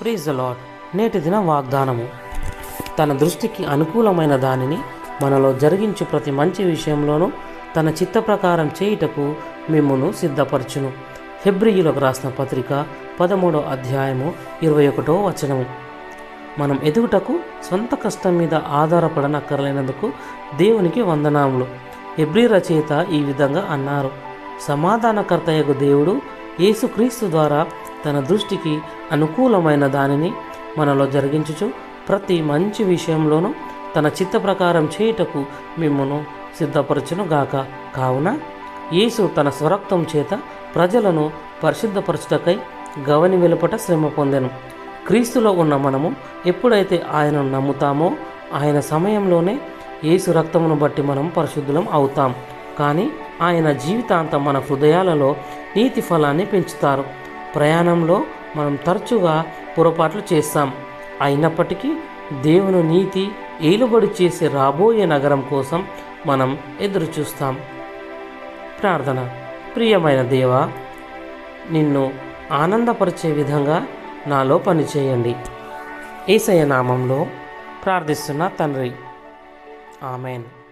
ప్రీజ్ lord నేటి దిన వాగ్దానము. తన దృష్టికి అనుకూలమైన దానిని మనలో జరిగించు ప్రతి మంచి విషయంలోనూ తన చిత్త ప్రకారం చేయుటకు మిమ్మును సిద్ధపరచును. హెబ్రియులకు రాసిన పత్రిక పదమూడో అధ్యాయము ఇరవై ఒకటో వచనము. మనం ఎదుగుటకు సొంత కష్టం మీద ఆధారపడనక్కర్లేనందుకు దేవునికి వందనాములు. ఎబ్రి రచయిత ఈ విధంగా అన్నారు. సమాధానకర్తయ్యకు దేవుడు యేసుక్రీస్తు ద్వారా తన దృష్టికి అనుకూలమైన దానిని మనలో జరిగించుచు ప్రతి మంచి విషయంలోనూ తన చిత్త ప్రకారం చేయుటకు మిమ్మను సిద్ధపరచును గాక కావున యేసు తన స్వరక్తం చేత ప్రజలను పరిశుద్ధపరచుటకై గవని వెలుపట శ్రమ పొందెను. క్రీస్తులో ఉన్న మనము ఎప్పుడైతే ఆయనను నమ్ముతామో ఆయన సమయంలోనే యేసు రక్తమును బట్టి మనం పరిశుద్ధులం అవుతాం. కానీ ఆయన జీవితాంతం మన హృదయాలలో నీతి ఫలాన్ని పెంచుతారు. ప్రయాణంలో మనం తరచుగా పొరపాట్లు చేస్తాం. అయినప్పటికీ దేవుని నీతి ఏలుబడి చేసే రాబోయే నగరం కోసం మనం ఎదురు చూస్తాం ప్రార్థన. ప్రియమైన దేవా నిన్ను ఆనందపరిచే విధంగా నాలో పనిచేయండి. ఏసయ నామంలో ప్రార్థిస్తున్న తండ్రి. ఆమెన్.